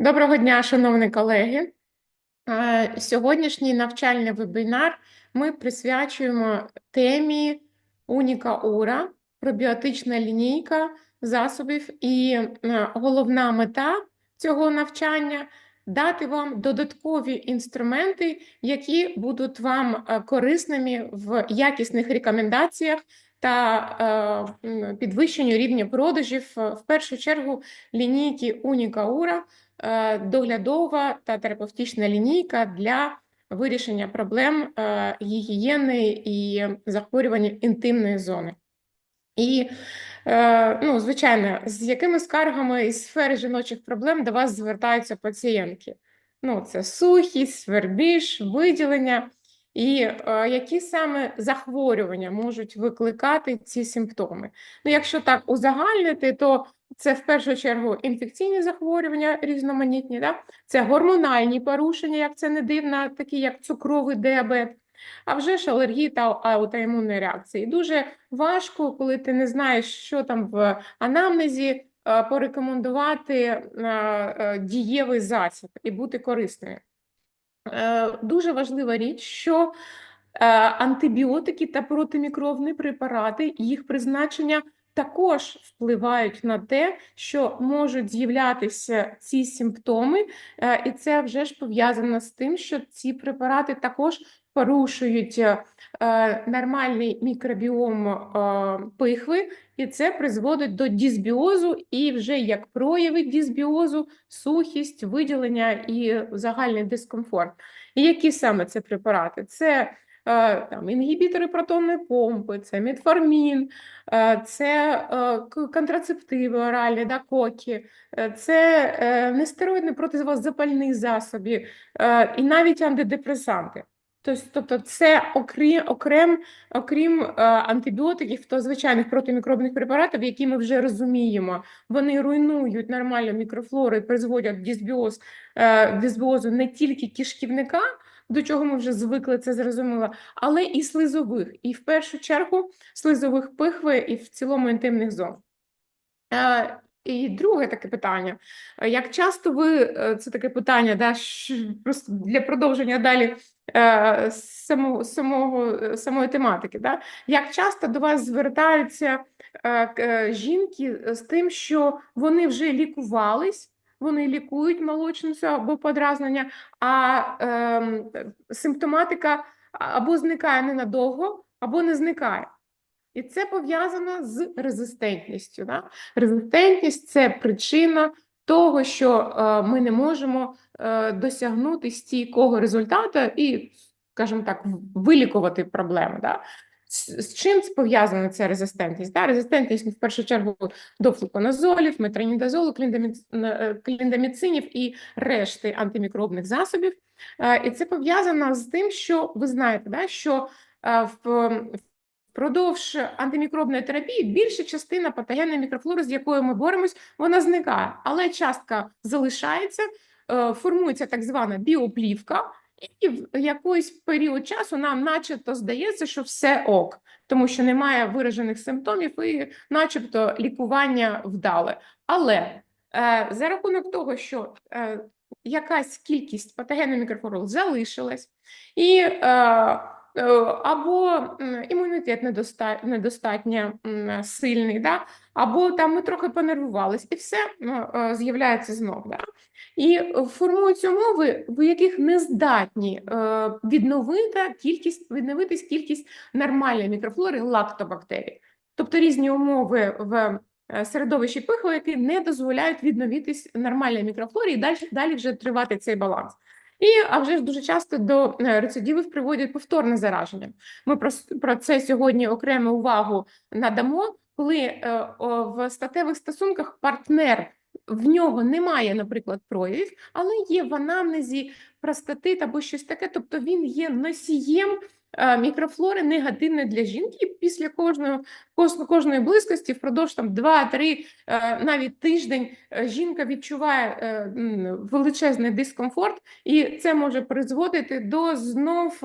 Доброго дня, шановні колеги. Сьогоднішній навчальний вебінар ми присвячуємо темі Уніка Ура, пробіотична лінійка засобів. І е, головна мета цього навчання дати вам додаткові інструменти, які будуть вам е, корисними в якісних рекомендаціях та е, підвищенню рівня продажів, в першу чергу лінійки Уніка Ура е, доглядова та терапевтична лінійка для вирішення проблем е, гігієни і захворювання інтимної зони. І, е, ну, звичайно, з якими скаргами із сфери жіночих проблем до вас звертаються пацієнтки? Ну, це сухість, свербіж, виділення. І е, які саме захворювання можуть викликати ці симптоми? Ну, якщо так узагальнити, то це в першу чергу інфекційні захворювання різноманітні, да? це гормональні порушення, як це не дивно, такі як цукровий діабет, а вже ж алергії та аутоімунні реакції. Дуже важко, коли ти не знаєш, що там в анамнезі, е, порекомендувати е, е, дієвий засіб і бути корисною. Дуже важлива річ, що антибіотики та протимікробні препарати, їх призначення також впливають на те, що можуть з'являтися ці симптоми, е, і це вже ж пов'язано з тим, що ці препарати також порушують е, нормальний мікробіом е, пихви, і це призводить до дисбіозу, і вже як прояви дисбіозу, сухість, виділення і загальний дискомфорт. І які саме це препарати? Це е, там, інгібітори протонної помпи, це метформін, е, це е, контрацептиви оральні, да, кокі, е, це е, нестероїдні протизапальні засоби е, і навіть антидепресанти. Тобто, це окрім, окрім е, антибіотиків та звичайних протимікробних препаратів, які ми вже розуміємо, вони руйнують нормальну мікрофлору і призводять дисбіоз, е, дисбіозу не тільки кишківника, до чого ми вже звикли, це зрозуміло, але і слизових, і в першу чергу слизових пихви і в цілому інтимних зон. І друге таке питання. Як часто ви, е, це таке питання, да, просто для продовження далі е, самого, самого, самої тематики, да? Як часто до вас звертаються е, е, жінки з тим, що вони вже лікувались, вони лікують молочницю або подразнення, а ем, симптоматика або зникає ненадовго, або не зникає. І це пов'язано з резистентністю. Да? Резистентність це причина того, що е, ми не можемо е, досягнути стійкого результату і, скажімо так, вилікувати проблеми. Да? З, чим пов'язана ця резистентність? Да? Резистентність в першу чергу до флуконазолів, метронідазолу, е, кліндаміцинів і решти антимікробних засобів. Е, І це пов'язано з тим, що ви знаєте, да, що е, Впродовж антимікробної терапії більша частина патогенної мікрофлори, з якою ми боремось, вона зникає, але частка залишається, формується так звана біоплівка, і в якийсь період часу нам начебто здається, що все ок, тому що немає виражених симптомів і начебто лікування вдале. Але е, за рахунок того, що е, якась кількість патогенної мікрофлори залишилась, і е, або імунітет недоста- недостатньо сильний, да? або там ми трохи понервувались, і все е, з'являється знов. Да? І формуються умови, в яких не здатні е, відновити кількість, відновитись кількість нормальної мікрофлори лактобактерій. Тобто різні умови в е, середовищі пиху, які не дозволяють відновитись нормальній мікрофлорі і далі, далі вже тривати цей баланс. І а вже ж дуже часто до е, рецидивів приводять повторне зараження. Ми про, про це сьогодні окрему увагу надамо, коли е, в статевих стосунках партнер в нього немає, наприклад, проявів, але є в анамнезі простатит або щось таке, тобто він є носієм мікрофлори негативної для жінки. Після кожної, кожної, близькості впродовж там 2-3, е, навіть тиждень е, жінка відчуває е, величезний дискомфорт, і це може призводити до знов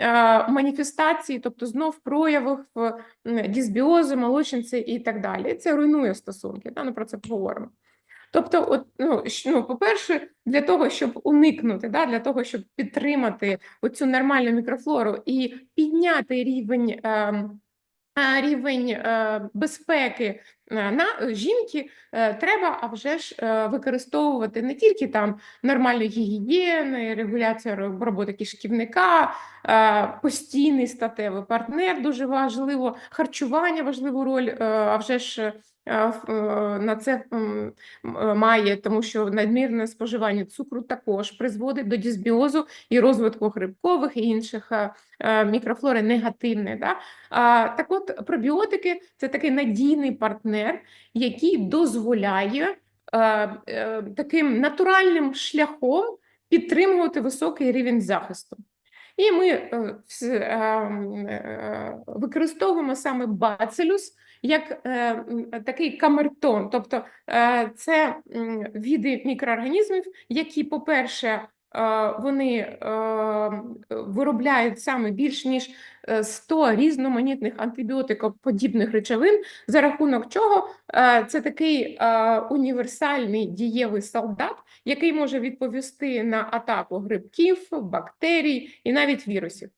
е, маніфестації, тобто знов проявів е, дисбіозу, молочниці і так далі. Це руйнує стосунки. Та, ми про це поговоримо. Тобто, от, ну, ну, по-перше, для того, щоб уникнути, да, для того, щоб підтримати оцю нормальну мікрофлору і підняти рівень. ем, е, Рівень е, безпеки на е, жінки е, треба, а вже ж е, використовувати не тільки там нормальної гігієни, регуляція ро- роботи кишківника, е, постійний статевий партнер дуже важливо, харчування важливу роль, е, а вже ж е, е, на це е, має, тому що надмірне споживання цукру також призводить до дисбіозу і розвитку грибкових і інших е, е, мікрофлори негативних. Да? Так от, пробіотики це такий надійний партнер, який дозволяє е, е, таким натуральним шляхом підтримувати високий рівень захисту. І ми е, е, е, використовуємо саме бацилюс як е, такий камертон, тобто е, це м, види мікроорганізмів, які, по-перше, е, вони е, виробляють саме більш ніж е, 100 різноманітних антибіотикоподібних речовин, за рахунок чого е, це такий е, універсальний дієвий солдат, який може відповісти на атаку грибків, бактерій і навіть вірусів.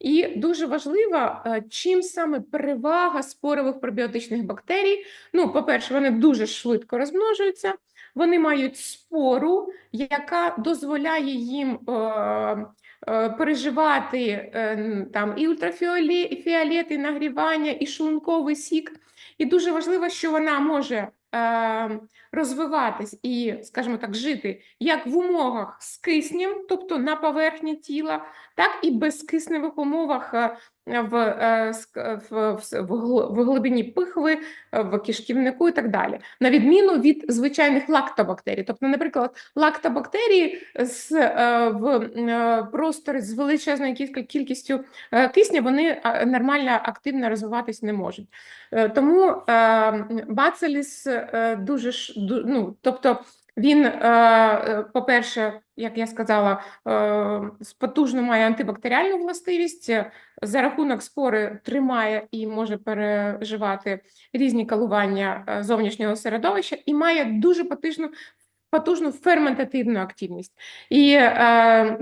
І дуже важливо, е, чим саме перевага спорових пробіотичних бактерій. Ну, по-перше, вони дуже швидко розмножуються, вони мають спору, яка дозволяє їм е, е, переживати е, там і ультрафіолет, і нагрівання, і шлунковий сік. І дуже важливо, що вона може розвиватись і, скажімо так, жити як в умовах з киснем, тобто на поверхні тіла, так і безкисневих умовах е, в, е, в, в, в глибині пихви, е, в кишківнику і так далі. На відміну від звичайних лактобактерій. Тобто, наприклад, лактобактерії з, е, в е, просторі з величезною кіль- кількістю е, кисня вони нормально активно розвиватись не можуть. Е, Тому е, бациліс е, дуже ж, ну, тобто він, е, е, по-перше, як я сказала, е, потужно має антибактеріальну властивість, е, за рахунок спори тримає і може переживати різні калування е, зовнішнього середовища, і має дуже потужну, потужну ферментативну активність. І е,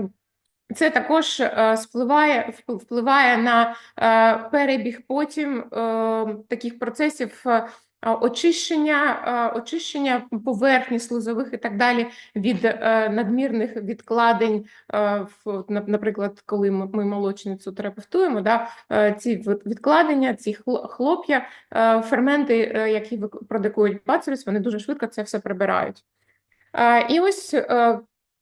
це також е, спливає, вп- впливає на е, перебіг потім е, таких процесів е, очищення, очищення поверхні слизових і так далі від е, надмірних відкладень, е, наприклад, коли ми молочницю терапевтуємо, да, е, ці від- відкладення, ці хло- хлоп'я, ферменти, які продукують бацилюс, вони дуже швидко це все прибирають. І ось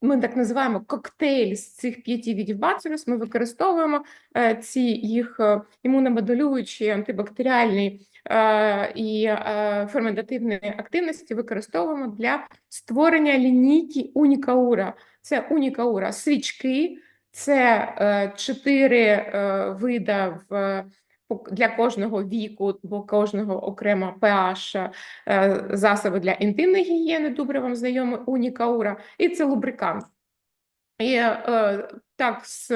ми так називаємо коктейль з цих п'яти видів бацилюс. Ми використовуємо е, ці їх е, імуномодулюючі, антибактеріальні е, і ферментативні активності використовуємо для створення лінійки Унікаура. Це Унікаура свічки, це чотири вида в. Для кожного віку, бо кожного окремо pH, е, засоби для інтимної гігієни, добре вам знайомий Унікаура, і це лубрикант. І е, так, з,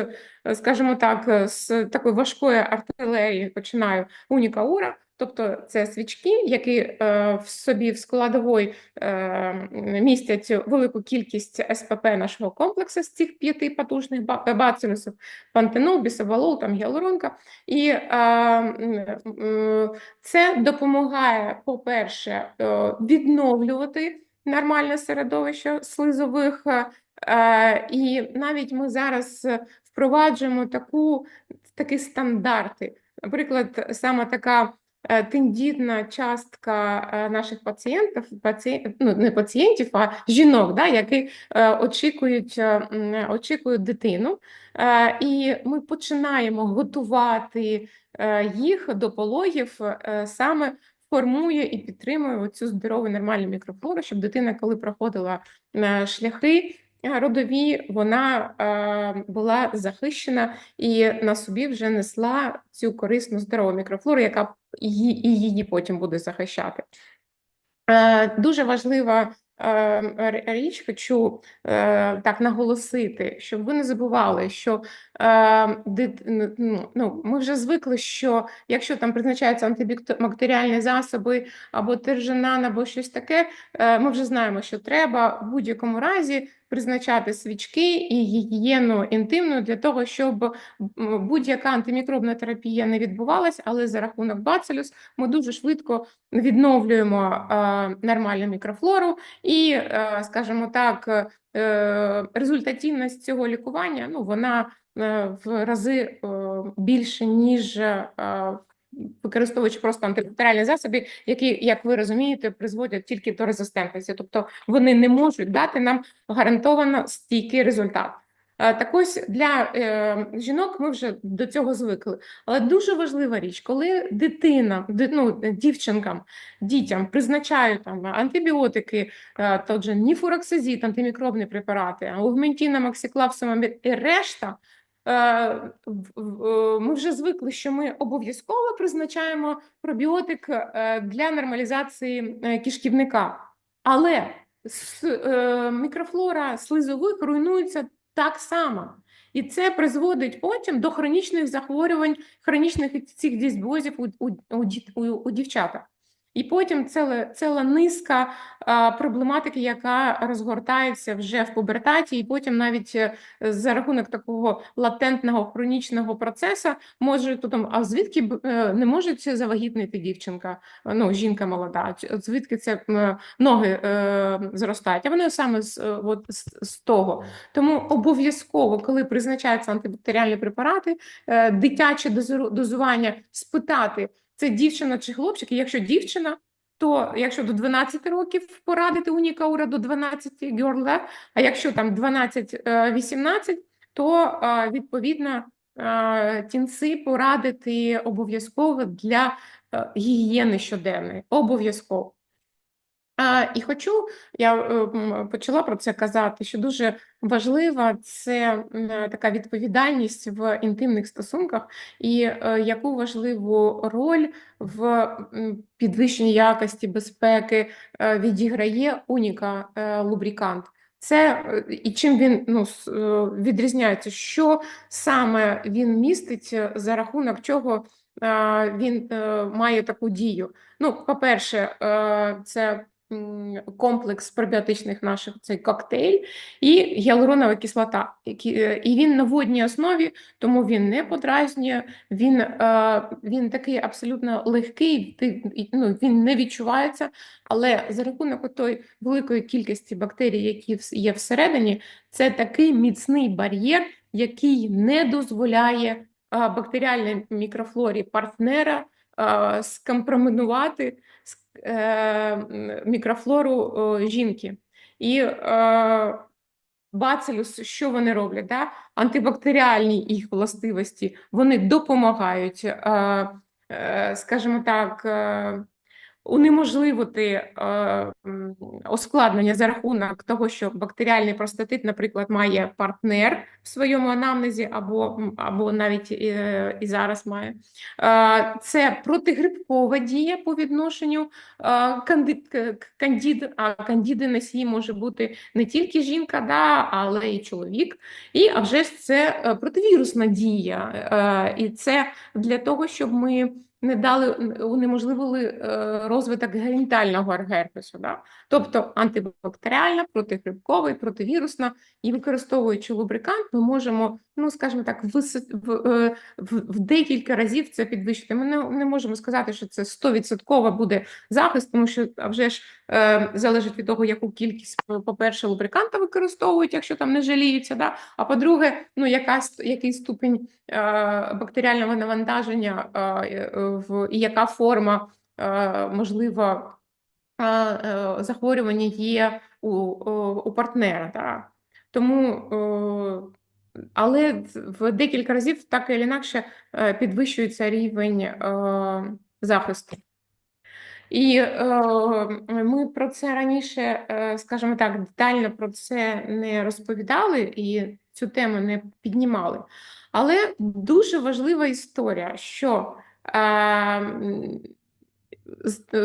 скажімо так, е, з такої важкої артилерії починаю Унікаура, тобто це свічки, які е, в собі в складовій е, містять велику кількість СПП нашого комплексу з цих п'яти потужних ба- бацилюсів, пантенол, бісобалол, там гіалуронка. І е, це допомагає, по-перше, е, відновлювати нормальне середовище слизових. Е, І навіть ми зараз е, впроваджуємо таку, такі стандарти. Наприклад, саме така е, тендітна частка наших пацієнтів, паці... ну, не пацієнтів, а жінок, да, які очікують, очікують дитину. І ми починаємо готувати їх до пологів саме формує і підтримує цю здорову нормальну мікрофлору, щоб дитина, коли проходила шляхи родові, вона була захищена і на собі вже несла цю корисну здорову мікрофлору, яка і її потім буде захищати. Дуже важлива річ хочу е, так наголосити, щоб ви не забували, що ну, ну, ми вже звикли, що якщо там призначаються антибактеріальні засоби або тержинан, або щось таке, е, ми вже знаємо, що треба в будь-якому разі призначати свічки і гігієну інтимну для того, щоб будь-яка антимікробна терапія не відбувалась, але за рахунок бацилюс ми дуже швидко відновлюємо нормальну мікрофлору і, е, скажімо так, е, результативність цього лікування ну, вона е, в рази більше, ніж використовуючи просто антибактеріальні засоби, які, як ви розумієте, призводять тільки до резистентності, тобто вони не можуть дати нам гарантовано стійкий результат. Е, Так ось для е, жінок ми вже до цього звикли. Але дуже важлива річ, коли дитина, ди- ну, дівчинкам, дітям призначають там антибіотики, е, тот же ніфуроксазід, антимікробні препарати, аугментіна, максиклав, і решта, ми вже звикли, що ми обов'язково призначаємо пробіотик е, для нормалізації е, кишківника. Але е, мікрофлора слизових руйнується так само. І це призводить потім до хронічних захворювань, хронічних цих дисбіозів у, у, у, у, у дівчатах. І потім ціла, ціла низка а, проблематики, яка розгортається вже в пубертаті, і потім навіть е, за рахунок такого латентного хронічного процесу може там, а звідки е, не може завагітнити дівчинка, ну, жінка молода, звідки це ноги е, зростають, а вони саме з, е, от, з того. Тому обов'язково, коли призначаються антибактеріальні препарати, е, дитяче дозування спитати, це дівчина чи хлопчик, і якщо дівчина, то якщо до 12 років порадити унікаура до 12 girl lab, а якщо там 12-18, то е, відповідно е, тінці порадити обов'язково для е, гігієни щоденної. Обов'язково. І хочу, я е, почала про це казати, що дуже важлива це е, така відповідальність в інтимних стосунках, і е, яку важливу роль в підвищенні якості безпеки відіграє уніка лубрикант. Це і чим він ну, відрізняється, що саме він містить, за рахунок чого він має таку дію. Ну, по-перше, це комплекс пробіотичних наших цей коктейль і гіалуронова кислота. які- е, І він на водній основі, тому він не подразнює, він, е, він такий абсолютно легкий, ну, він не відчувається, але за рахунок тої великої кількості бактерій, які є всередині, це такий міцний бар'єр, який не дозволяє а, бактеріальній мікрофлорі партнера а, е, мікрофлору жінки. І е, бацилюс, що вони роблять? Да? Антибактеріальні їх властивості, вони допомагають, е, скажімо так, унеможливити е, ускладнення за рахунок того, що бактеріальний простатит, наприклад, має партнер в своєму анамнезі, або, або навіть е, і зараз має. Е, Це протигрибкова дія по відношенню е, кандид, кандід, а кандіди носії може бути не тільки жінка, да, але й чоловік. І а вже ж це е, противірусна дія. Е, І це для того, щоб ми не дали унеможливили е, розвиток генітального герпесу. Да? Тобто антибактеріальна, протигрибкова і противірусна. І використовуючи лубрикант, ми можемо, ну скажімо так, в, е, в, в декілька разів це підвищити. Ми не, не можемо сказати, що це 100% буде захист, тому що а вже ж е, залежить від того, яку кількість, по-перше, лубриканта використовують, якщо там не жаліються. Да? А по-друге, ну яка ст- який ступінь е, бактеріального навантаження е, е, в і яка форма е, можливо е, е, захворювання є у, у, партнера. Да? Тому, але в декілька разів так і інакше підвищується рівень захисту. І е, ми про це раніше, скажімо так, детально про це не розповідали і цю тему не піднімали. Але дуже важлива історія, що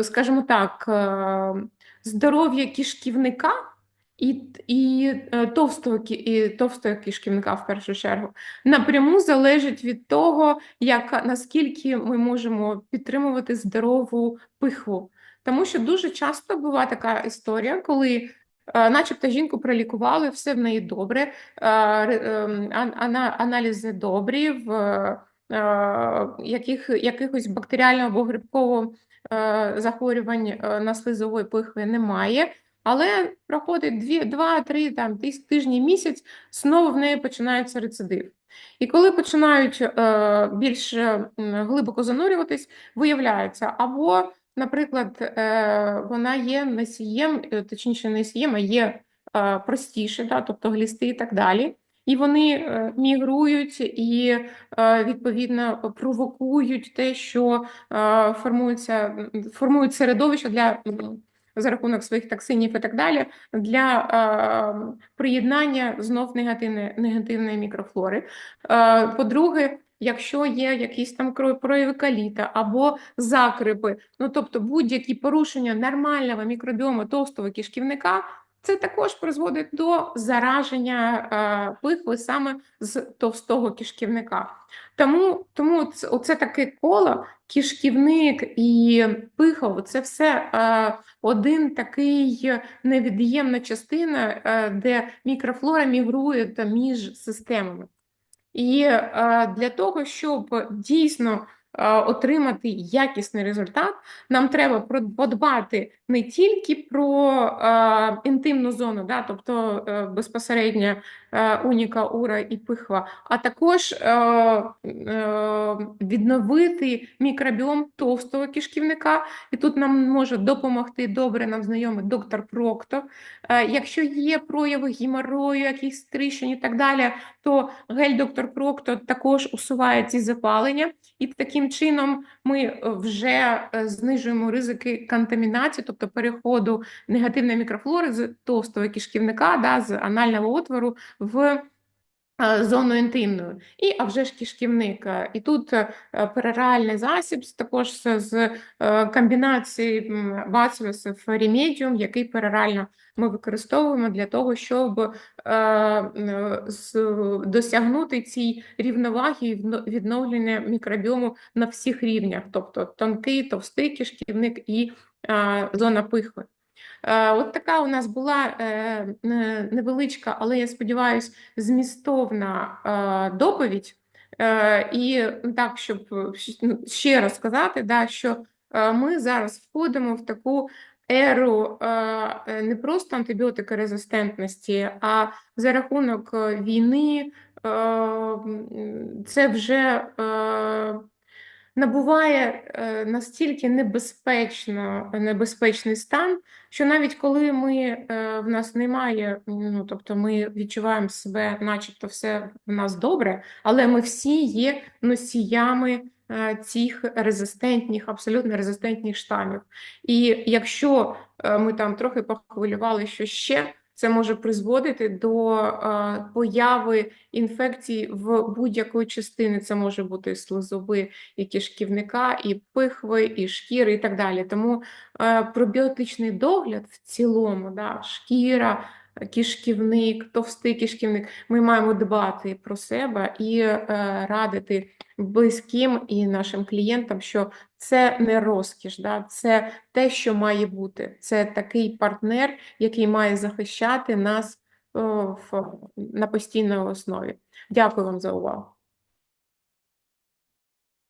скажімо так, е, здоров'я кишківника і, і, е, товстого, і товстого кишківника в першу чергу напряму залежить від того, як, наскільки ми можемо підтримувати здорову пихву. Тому що дуже часто буває така історія, коли е, начебто жінку пролікували, все в неї добре, е, ем, аналізи добрі, в яких, якихось бактеріального або грибкового е, захворювань е, на слизової пихви немає. Але проходить дві, два-три там тис- тижні місяць, знову в неї починається рецидив. І коли починають е, більш глибоко занурюватись, виявляється, або, наприклад, е, вона є носієм, е, точніше, не носієм, а є е, простіше, да, тобто глісти і так далі. І вони е, мігрують і е, відповідно провокують те, що е, формується, формують середовище для за рахунок своїх токсинів і так далі для приєднання знов негативної, негативної мікрофлори. По-друге, якщо є якісь там прояви каліта або закрипи, ну тобто будь-які порушення нормального мікробіому товстого кишківника, це також призводить до зараження е, пихви саме з товстого кишківника. Тому, тому це, таке коло, кишківник і пихов, це все е, один такий невід'ємна частина, е, де мікрофлора мігрує між системами. І для того, щоб дійсно отримати якісний результат, нам треба подбати не тільки про е, інтимну зону, да, тобто е, безпосередньо е, уніка, ура і пихва, а також е, е, відновити мікробіом товстого кишківника. І тут нам може допомогти добре нам знайомий доктор Прокто. Е, Якщо є прояви геморою, якісь тріщин і так далі, то гель доктор Прокто також усуває ці запалення, і таким чином ми е, вже е, знижуємо ризики контамінації, тобто переходу негативної мікрофлори з товстого кишківника, да, з анального отвору в зону інтимну. І а вже ж кишківник. Е, І тут е, пероральний засіб також з, е, комбінації бацилусів ремедіум, який перорально ми використовуємо для того, щоб е, е, досягнути цій рівноваги і відновлення мікробіому на всіх рівнях, тобто тонкий, товстий кишківник і е, зона пихви. Е, От така у нас була е, невеличка, але я сподіваюся, змістовна е, доповідь. І так, щоб ну, ще раз сказати, що ми зараз входимо в таку еру не просто антибіотикорезистентності, а за рахунок війни це вже набуває е, настільки небезпечно, небезпечний стан, що навіть коли ми, е, в нас немає, ну, тобто ми відчуваємо себе, начебто все в нас добре, але ми всі є носіями е, цих резистентних, абсолютно резистентних штамів. І якщо ми там трохи похвилювали, що ще це може призводити до е, появи інфекцій в будь-якої частини. Це може бути слизови і кишківника, і пихви, і шкіри, і так далі. Тому е, пробіотичний догляд в цілому, да, шкіра, кишківник, товстий кишківник, ми маємо дбати про себе і е, радити близьким і нашим клієнтам, що це не розкіш, да, це те, що має бути. Це такий партнер, який має захищати нас на постійній основі. Дякую вам за увагу.